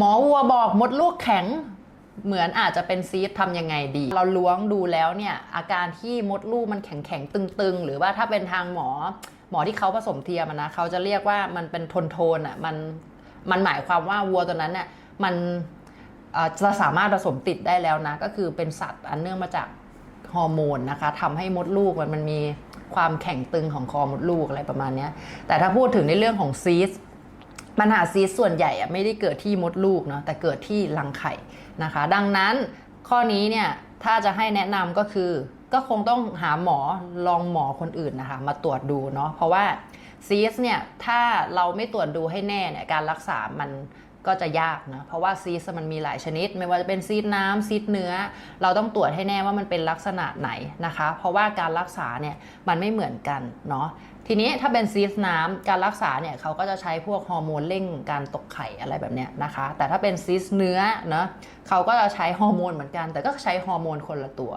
หมอวัวบอกมดลูกแข็ง เหมือนอาจจะเป็นซีสทำยังไงดี เราล้วงดูแล้วเนี่ยอาการที่มดลูกมันแข็งแข็งๆตึงๆ หรือว่าถ้าเป็นทางหมอหมอที่เขาผสมเทียมนะเขาจะเรียกว่ามันเป็นทนโทนอะมันมันหมายความว่าวัวตัวนั้นเนี่ยมันจะสามารถผสมติดได้แล้วนะ ก็คือเป็นสัตว์อันเนื่องมาจากฮอร์โมนนะคะทำให้มดลูกมันมันมีความแข็งตึงของคอมดลูกอะไรประมาณนี้แต่ถ้าพูดถึงในเรื่องของซีส ปัญหาซีสส่วนใหญ่อะไม่ได้เกิดที่มดลูกเนาะแต่เกิดที่รังไข่นะคะ ดังนั้นข้อนี้เนี่ยถ้าจะให้แนะนำก็คือ ก็คงต้องหาหมอลองหมอคนอื่นนะคะมาตรวจดูเนาะเพราะว่าซีสเนี่ยถ้าเราไม่ตรวจดูให้แน่เนี่ยการรักษามัน ก็จะยากนะเพราะว่าซีสมันมีหลายชนิด ไม่ว่าจะเป็นซีดน้ำซีดเนื้อ เราต้องตรวจให้แน่ว่ามันเป็นลักษณะไหนนะคะ เพราะว่าการรักษาเนี่ยมันไม่เหมือนกันเนาะทีนี้ถ้าเป็นซีสน้ำการรักษาเนี่ยเขาก็จะใช้พวกฮอร์โมนเร่งการตกไข่อะไรแบบเนี้ยนะคะ แต่ถ้าเป็นซีสเนื้อเนาะเขาก็จะใช้ฮอร์โมนเหมือนกัน แต่ก็ใช้ฮอร์โมนคนละตัว